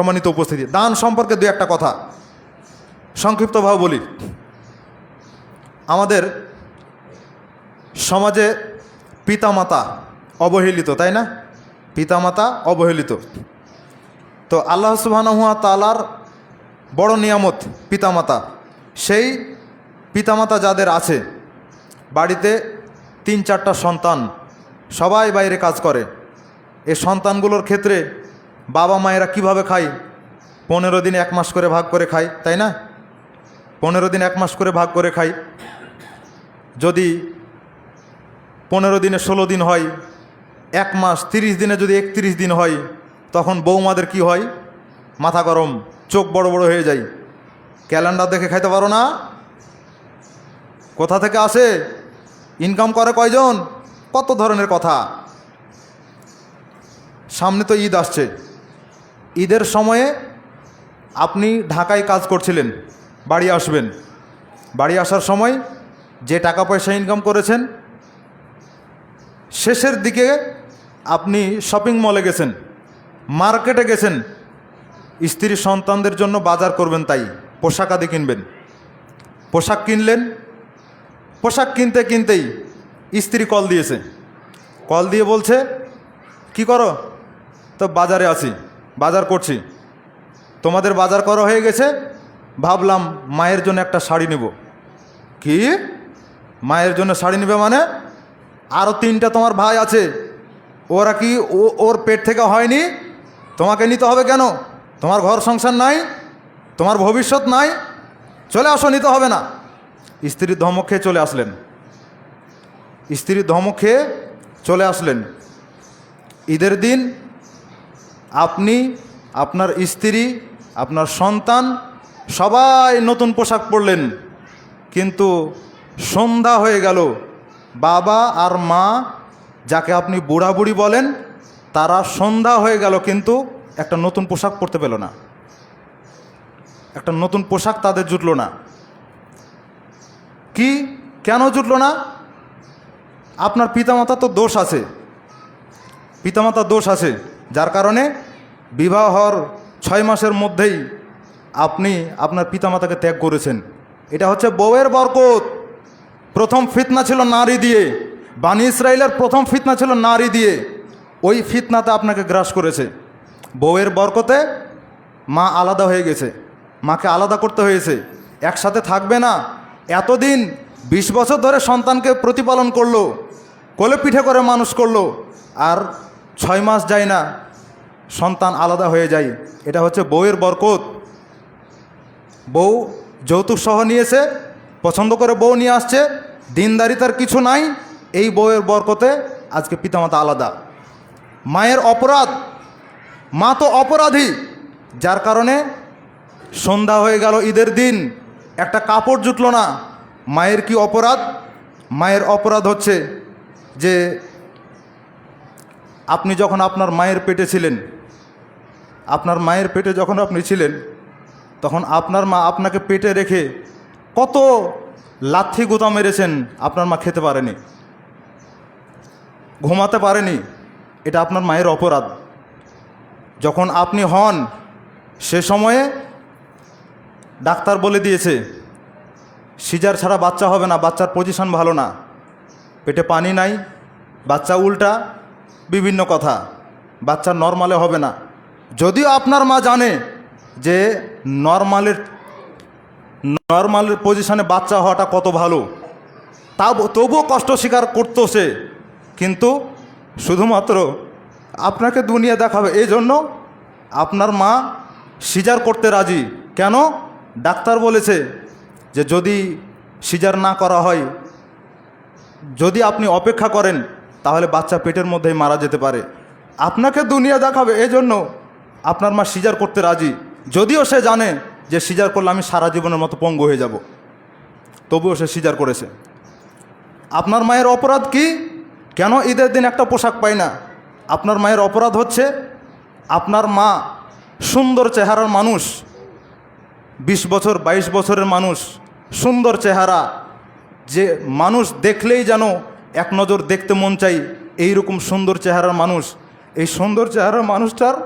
সম্মানিত উপস্থিতি। দান সম্পর্কে দু একটা কথা। সংক্ষিপ্তভাবে বলি। আমাদের সমাজে পিতামাতা অবহেলিত, তাই না? পিতামাতা অবহেলিত। তো আল্লাহ সুবাহানহুয়া তালার বড় নিয়ামত পিতামাতা। সেই পিতামাতা যাদের আছে, বাড়িতে তিন চারটা সন্তান, সবাই বাইরে কাজ করে। এই সন্তানগুলোর ক্ষেত্রে বাবা মায়েরা কীভাবে খায়? পনেরো দিন এক মাস করে ভাগ করে খায়, তাই না? পনেরো দিন এক মাস করে ভাগ করে খাই যদি পনেরো দিনে ষোলো দিন হয়, এক মাস তিরিশ দিনে যদি একত্রিশ দিন হয়, তখন বৌমাদের কি হয়? মাথা গরম, চোখ বড় বড় হয়ে যায়। ক্যালেন্ডার দেখে খাইতে পারো না? কোথা থেকে আসে? ইনকাম করে কয়জন? কত ধরনের কথা। সামনে তো ঈদ আসছে। ঈদের সময়ে আপনি ঢাকায় কাজ করছিলেন, বাড়ি আসবেন। বাড়ি আসার সময় যে টাকা পয়সা ইনকাম করেছেন, শেষের দিকে আপনি শপিং মলে গেছেন মার্কেটে গেছেন, স্ত্রী সন্তানদের জন্য বাজার করবেন তাই, পোশাক আদি কিনবেন। পোশাক কিনলেন, পোশাক কিনতে কিনতেই স্ত্রী কল দিয়েছে। কল দিয়ে বলছে, কি করো? তো বাজারে আছি। বাজার করছি। তোমাদের বাজার করা হয়ে গেছে, ভাবলাম মায়ের জন্য একটা শাড়ি নেব। কি? মায়ের জন্য শাড়ি নেবে মানে? আরও তিনটা তোমার ভাই আছে। ওরা কি ও, ওর পেট থেকে হয়নি? তোমাকে নিতে হবে কেন? তোমার ঘর সংসার নাই, তোমার ভবিষ্যৎ নাই। চলে আসো, নিতে হবে না। স্ত্রীর ধমক খেয়ে চলে আসলেন। স্ত্রীর ধমক খেয়ে চলে আসলেন। ঈদের দিন আপনি, আপনার স্ত্রী, আপনার সন্তান, সবাই নতুন পোশাক পরলেন। কিন্তু সন্ধ্যা হয়ে গেল। বাবা আর মা, যাকে আপনি বুড়া বুড়ি বলেন, তারা সন্ধ্যা হয়ে গেল কিন্তু একটা নতুন পোশাক পরতে পেল না। একটা নতুন পোশাক তাদের জুটলো না। কি? কেন জুটলো না? আপনার পিতামাতা তো দোষ আছে। পিতামাতার দোষ আছে। যার কারণে বিবাহ হওয়ার ছয় মাসের মধ্যেই আপনি আপনার পিতামাতাকে ত্যাগ করেছেন। এটা হচ্ছে বউয়ের বরকত। প্রথম ফিতনা ছিল নারী দিয়ে। বানি ইসরায়েলের প্রথম ফিতনা ছিল নারী দিয়ে। ওই ফিতনাতে আপনাকে গ্রাস করেছে। বউয়ের বরকতে মা আলাদা হয়ে গেছে। মাকে আলাদা করতে হয়েছে। একসাথে থাকবে না। এতদিন বিশ বছর ধরে সন্তানকে প্রতিপালন করল। কোলে পিঠে করে মানুষ করল। আর ছয় মাস যায় না, সন্তান আলাদা হয়ে যায়। এটা হচ্ছে বউয়ের বরকত। বউ যৌতুক সহ নিয়েছে, পছন্দ করে বউ নিয়ে আসছে দিনদারিতার কিছু নাই, এই বউয়ের বরকতে আজকে পিতামাতা আলাদা। মায়ের অপরাধ, মা তো অপরাধী, যার কারণে সন্ধ্যা হয়ে গেল ঈদের দিন, একটা কাপড় জুটলো না। মায়ের কি অপরাধ? মায়ের অপরাধ হচ্ছে যে আপনি যখন আপনার মায়ের পেটে ছিলেন, আপনার মায়ের পেটে যখন আপনি ছিলেন, তখন আপনার মা আপনাকে পেটে রেখে কত লাথি গুতা মেরেছেন, আপনার মা খেতে পারেনি, ঘুমাতে পারেনি, এটা আপনার মায়ের অপরাধ। যখন আপনি হন, সে সময়ে ডাক্তার বলে দিয়েছে, সিজার ছাড়া বাচ্চা হবে না, বাচ্চার পজিশন ভালো না, পেটে পানি নাই, বাচ্চা উল্টা বিভিন্ন কথা। বাচ্চা নর্মালে হবে না। যদিও আপনার মা জানে যে নর্মালের নর্মালের পজিশনে বাচ্চা হওয়াটা কত ভালো। তা তবুও কষ্ট স্বীকার করতো সে। কিন্তু শুধুমাত্র আপনাকে দুনিয়া দেখাবে। এই জন্য আপনার মা সিজার করতে রাজি। কেন? ডাক্তার বলেছে যে যদি সিজার না করা হয়, যদি আপনি অপেক্ষা করেন তাহলে বাচ্চা পেটের মধ্যেই মারা যেতে পারে। আপনাকে দুনিয়া দেখাবে এই জন্য আপনার মা সিজার করতে রাজি। যদিও সে জানে যে সিজার করলে আমি সারা জীবনের মতো পঙ্গু হয়ে যাব। তবুও সে সিজার করেছে। আপনার মায়ের অপরাধ কি? কেন ঈদের দিন একটা পোশাক পাই না? আপনার মায়ের অপরাধ হচ্ছে আপনার মা সুন্দর চেহারার মানুষ, বিশ বছর, বাইশ বছরের মানুষ, সুন্দর চেহারা, যে মানুষ দেখলেই যেন এক নজর দেখতে মন চাই এইরকম সুন্দর চেহারার মানুষ। এই সুন্দর চেহারার মানুষটার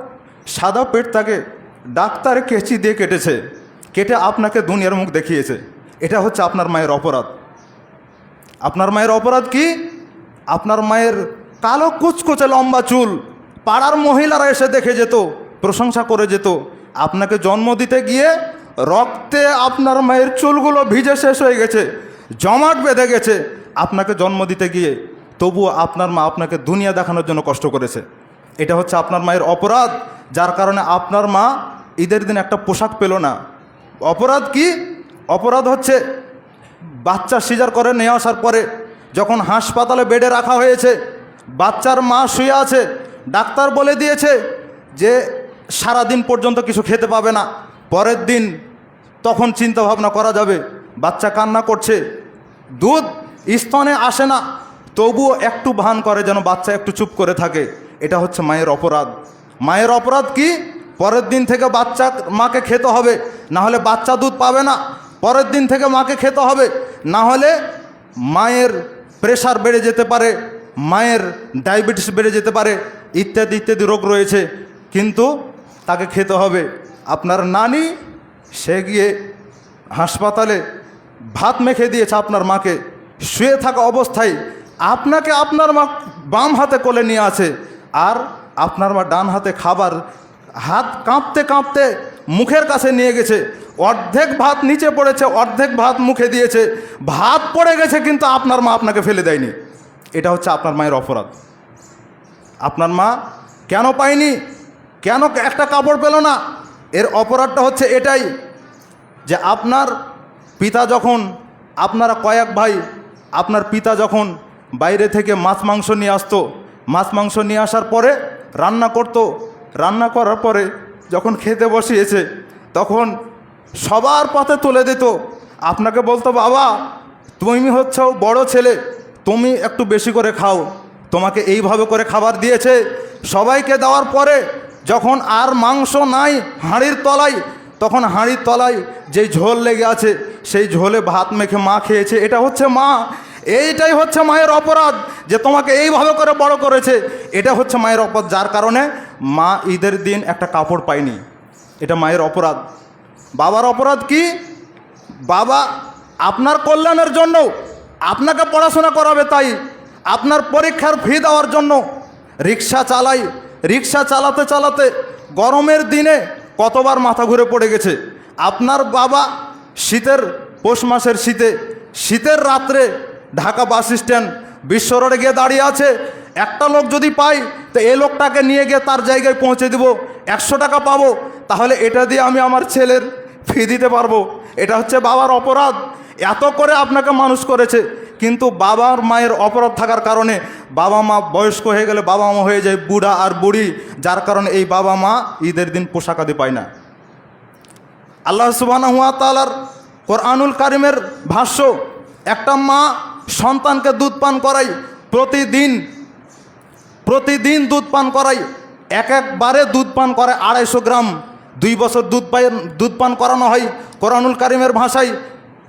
সাদা পেট থাকে ডাক্তার কেচি দিয়ে কেটেছে। কেটে আপনাকে দুনিয়ার মুখ দেখিয়েছে। এটা হচ্ছে আপনার মায়ের অপরাধ। আপনার মায়ের অপরাধ কি? আপনার মায়ের কালো কুচকুচে লম্বা চুল, পাড়ার মহিলারা এসে দেখে যেত, প্রশংসা করে যেত। আপনাকে জন্ম দিতে গিয়ে রক্তে আপনার মায়ের চুলগুলো ভিজে শেষ হয়ে গেছে, জমাট বেঁধে গেছে। আপনাকে জন্ম দিতে গিয়ে তবুও আপনার মা আপনাকে দুনিয়া দেখানোর জন্য কষ্ট করেছে। এটা হচ্ছে আপনার মায়ের অপরাধ, যার কারণে আপনার মা ঈদের দিন একটা পোশাক পেল না। অপরাধ কি? অপরাধ হচ্ছে বাচ্চা সিজার করে নিয়ে আসার পরে যখন হাসপাতালে বেডে রাখা হয়েছে, বাচ্চার মা শুয়ে আছে, ডাক্তার বলে দিয়েছে যে সারা দিন পর্যন্ত কিছু খেতে পাবে না, পরের দিন তখন চিন্তা ভাবনা করা যাবে, বাচ্চা কান্না করছে, দুধ স্তনে আসে না, তবুও একটু ভান করে যেন বাচ্চা একটু চুপ করে থাকে। এটা হচ্ছে মায়ের অপরাধ। মায়ের অপরাধ কি? পরের দিন থেকে বাচ্চা মাকে খেতে হবে, না হলে বাচ্চা দুধ পাবে না। পরের দিন থেকে মাকে খেতে হবে, না হলে মায়ের প্রেশার বেড়ে যেতে পারে, মায়ের ডায়াবেটিস বেড়ে যেতে পারে, ইত্যাদি ইত্যাদি রোগ রয়েছে। কিন্তু তাকে খেতে হবে। আপনার নানি, সে গিয়ে হাসপাতালে ভাত মেখে দিয়েছে আপনার মাকে। শুয়ে থাকা অবস্থায় আপনাকে আপনার মা বাম হাতে কোলে নিয়ে আছে আর আপনার মা ডান হাতে খাবার হাত কাঁপতে কাঁপতে মুখের কাছে নিয়ে গেছে। অর্ধেক ভাত নিচে পড়েছে, অর্ধেক ভাত মুখে দিয়েছে। ভাত পড়ে গেছে কিন্তু আপনার মা আপনাকে ফেলে দেয়নি। এটা হচ্ছে আপনার মায়ের অপরাধ। আপনার মা কেন পায়নি? কেন একটা কাপড় পেল না? এর অপরাধটা হচ্ছে এটাই যে আপনার পিতা যখন আপনারা কয়েক ভাই আপনার পিতা যখন বাইরে থেকে মাছ মাংস নিয়ে আসতো, মাছ মাংস নিয়ে আসার পরে রান্না করতো, রান্না করার পরে যখন খেতে বসিয়েছে, তখন সবার পথে তুলে দিত। আপনাকে বলতো, বাবা, তুমি হচ্ছ বড় ছেলে, তুমি একটু বেশি করে খাও। তোমাকে এইভাবে করে খাবার দিয়েছে। সবাইকে দেওয়ার পরে যখন আর মাংস নাই হাঁড়ির তলায়, তখন হাঁড়ির তলায় যেই ঝোল লেগে আছে, সেই ঝোলে ভাত মেখে মা খেয়েছে। এটা হচ্ছে মা। এইটাই হচ্ছে মায়ের অপরাধ যে তোমাকে এইভাবে করে বড় করেছে। এটা হচ্ছে মায়ের অপরাধ, যার কারণে মা ঈদের দিন একটা কাপড় পায়নি। এটা মায়ের অপরাধ। বাবার অপরাধ কি? বাবা আপনার কল্যাণের জন্য আপনাকে পড়াশোনা করাবে তাই, আপনার পরীক্ষার ফি দেওয়ার জন্য রিক্সা চালাই। রিক্সা চালাতে চালাতে গরমের দিনে কতবার মাথা ঘুরে পড়ে গেছে। আপনার বাবা শীতের, পৌষ মাসের শীতে, শীতের রাত্রে ঢাকা বাস স্ট্যান্ড, বিশ্ব রোডে গিয়ে দাঁড়িয়ে আছে। একটা লোক যদি পাই তো এই লোকটাকে নিয়ে গিয়ে তার জায়গায় পৌঁছে দেবো। একশো টাকা পাবো। তাহলে এটা দিয়ে আমি আমার ছেলের ফি দিতে পারব। এটা হচ্ছে বাবার অপরাধ। এত করে আপনাকে মানুষ করেছে। কিন্তু বাবার মায়ের অপরাধ থাকার কারণে বাবা মা বয়স্ক হয়ে গেলে বাবা মা হয়ে যায় বুড়া আর বুড়ি, যার কারণে এই বাবা মা ঈদের দিন পোশাক আদি পায় না। আল্লাহ সুবাহ তালার কোরআনুল কারিমের ভাষ্য, একটা মা সন্তানকে দুধ পান করাই, প্রতিদিন প্রতিদিন দুধ পান করাই, এক একবারে দুধ পান করে আড়াইশো গ্রাম। দুই বছর দুধ পাই দুধ পান করানো হয়, কোরআনুল কারিমের ভাষায়।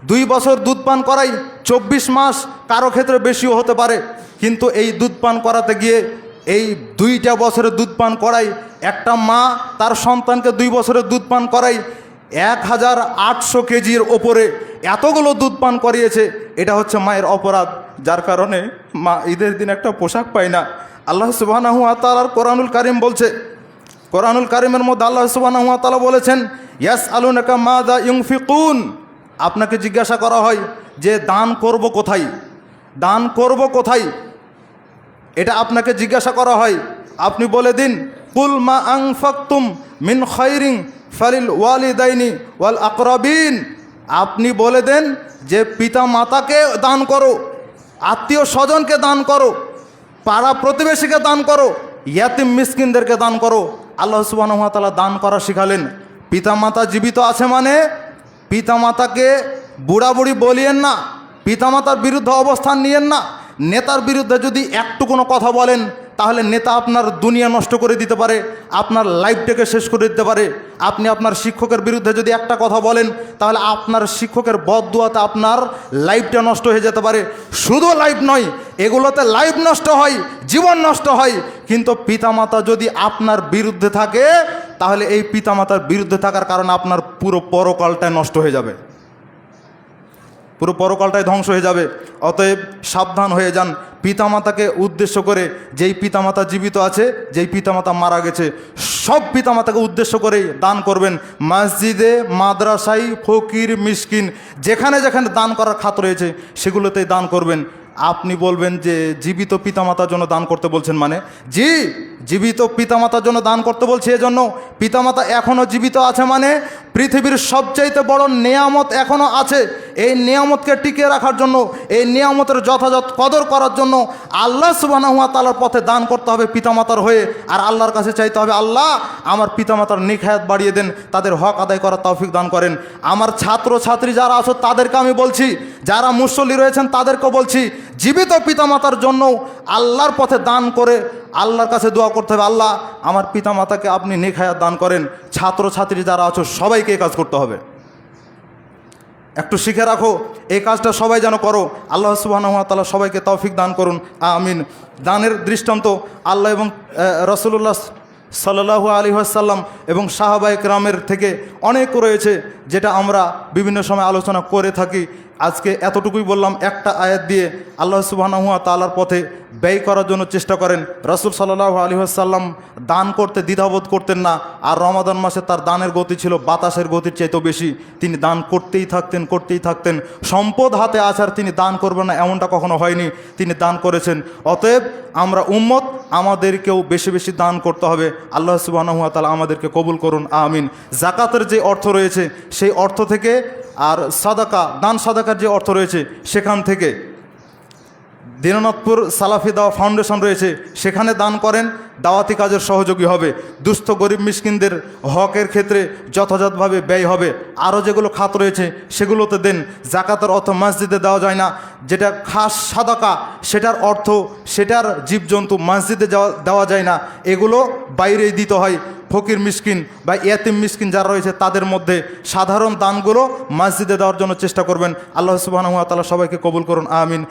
দুই বছর দুধ পান করাই, চব্বিশ মাস কারও ক্ষেত্রে বেশিও হতে পারে। কিন্তু এই দুধ পান করাতে গিয়ে এই দুইটা বছরের দুধ পান করাই, একটা মা তার সন্তানকে দুই বছরের দুধ পান করাই এক হাজার আটশো কেজির ওপরে এতগুলো দুধ পান করিয়েছে, এটা হচ্ছে মায়ের অপরাধ। যার কারণে মা ঈদের দিন একটা পোশাক পায় না। আল্লাহ সুবাহ তালার কোরআনুল কারিম বলছে, কোরআনুল কারিমের মধ্যে আল্লাহ সুবাহ তালা বলেছেন ইয়াস আলুনাকা মা দা ইউফিকুন আপনাকে জিজ্ঞাসা করা হয় যে দান করব কোথায়? দান করব কোথায়? এটা আপনাকে জিজ্ঞাসা করা হয়। আপনি বলে দিন কুল মা আং ফাকতুম মিন খৈরিং ফালিল ওয়ালিদাইনি ওয়াল আকরাবিন। আপনি বলে দেন যে পিতা মাতাকে দান করো আত্মীয় স্বজনকে দান করো, পাড়া প্রতিবেশীকে দান করো, ইয়াতিম মিসকিনদেরকে দান করো। আল্লাহ সুবাহতালা দান করা শিখালেন। পিতামাতা জীবিত আছে মানে পিতামাতাকে বুড়াবুড়ি বলিয়েন না, পিতামাতার বিরুদ্ধে অবস্থান নিয়েন না, নেতার বিরুদ্ধে যদি একটু কোনো কথা বলেন তাহলে নেতা আপনার দুনিয়া নষ্ট করে দিতে পারে, আপনার লাইফটাকে শেষ করে দিতে পারে। আপনি আপনার শিক্ষকের বিরুদ্ধে যদি একটা কথা বলেন, তাহলে আপনার শিক্ষকের বদুয়াতে আপনার লাইফটা নষ্ট হয়ে যেতে পারে। শুধু লাইফ নয়, এগুলোতে লাইফ নষ্ট হয়, জীবন নষ্ট হয়। কিন্তু পিতামাতা যদি আপনার বিরুদ্ধে থাকে, তাহলে এই পিতামাতার বিরুদ্ধে থাকার কারণে আপনার পুরো পরকালটাই নষ্ট হয়ে যাবে। পুরো পরকালটাই ধ্বংস হয়ে যাবে। অতএব সাবধান হয়ে যান। পিতামাতাকে উদ্দেশ্য করে যেই পিতামাতা জীবিত আছে, যেই পিতামাতা মারা গেছে, সব পিতামাতাকে উদ্দেশ্য করেই দান করবেন। মসজিদে, মাদ্রাসায়, ফকির, মিসকিন, যেখানে যেখানে দান করার খাত রয়েছে, সেগুলোতেই দান করবেন। আপনি বলবেন যে, জীবিত পিতামাতার জন্য দান করতে বলছেন মানে? জি জীবিত পিতামাতার জন্য দান করতে বলছি, এজন্য পিতামাতা এখনও জীবিত আছে মানে পৃথিবীর সবচাইতে বড় নেয়ামত এখনও আছে। এই নিয়ামতকে টিকিয়ে রাখার জন্য, এই নিয়ামতের যথাযথ কদর করার জন্য আল্লাহ সুবাহ তালার পথে দান করতে হবে পিতামাতার হয়ে, আর আল্লাহর কাছে চাইতে হবে, আল্লাহ আমার পিতামাতার নিখায়াত বাড়িয়ে দেন, তাদের হক আদায় করার তৌফিক দান করেন। আমার ছাত্র ছাত্রী যারা আছো, তাদেরকে আমি বলছি, যারা মুসল্লি রয়েছেন, তাদেরকেও বলছি জীবিত পিতামাতার জন্য আল্লাহর পথে দান করে আল্লাহর কাছে দোয়া করতে হবে। আল্লাহ, আমার পিতামাতাকে আপনি নিখায়াত দান করেন। ছাত্র ছাত্রী যারা আছো, সবাইকে এই কাজ করতে হবে। একটু শিখে রাখো, এই কাজটা সবাই যেন করো। আল্লাহ সুবাহ সবাইকে তৌফিক দান করুন। আমিন। দানের দৃষ্টান্ত আল্লাহ এবং রসুল্লাহ সাল্লাহু আলী আসাল্লাম এবং সাহাবাইক রামের থেকে অনেক রয়েছে, যেটা আমরা বিভিন্ন সময় আলোচনা করে থাকি। আজকে এতটুকুই বললাম, একটা আয়াত দিয়ে আল্লাহ সুবাহানুয়া তালার পথে ব্যয় করার জন্য চেষ্টা করেন। রসুল সাল্লাহ আলী আসাল্লাম দান করতে, দ্বিধাবোধ করতেন না, আর রমাদান মাসে তার দানের গতি ছিল, বাতাসের গতির চাইতেও বেশি। তিনি দান করতেই থাকতেন করতেই থাকতেন। সম্পদ হাতে আসার তিনি দান করবেন না, এমনটা কখনো হয়নি। তিনি দান করেছেন। অতএব আমরা উম্মত আমাদেরকেও বেশি বেশি দান করতে হবে। আল্লাহ সুবাহ তালা আমাদেরকে কবুল করুন, আমিন। জাকাতের যে অর্থ রয়েছে, সেই অর্থ থেকে আর সাদাকা, দান সাদাকার যে অর্থ রয়েছে, সেখান থেকে দীননাথপুর সালাফি দাওয়া ফাউন্ডেশন রয়েছে। সেখানে দান করেন, দাওয়াতি কাজের সহযোগী হবে। দুস্থ গরিব মিসকিনদের হকের ক্ষেত্রে যথাযথভাবে ব্যয় হবে। আরও যেগুলো খাত রয়েছে, সেগুলোতে দেন। জাকাতের অর্থ মসজিদে দেওয়া যায় না। যেটা খাস সাদাকা, সেটার অর্থ সেটার জীবজন্তু মসজিদে দেওয়া যায় না। এগুলো বাইরেই দিতে হয়। ফকির মিসকিন বা ইয়াতিম মিসকিন যারা রয়েছে, তাদের মধ্যে সাধারণ দানগুলো মসজিদে দেওয়ার জন্য চেষ্টা করবেন। আল্লাহ সুবাহ তালা সবাইকে কবুল করুন। আমিন।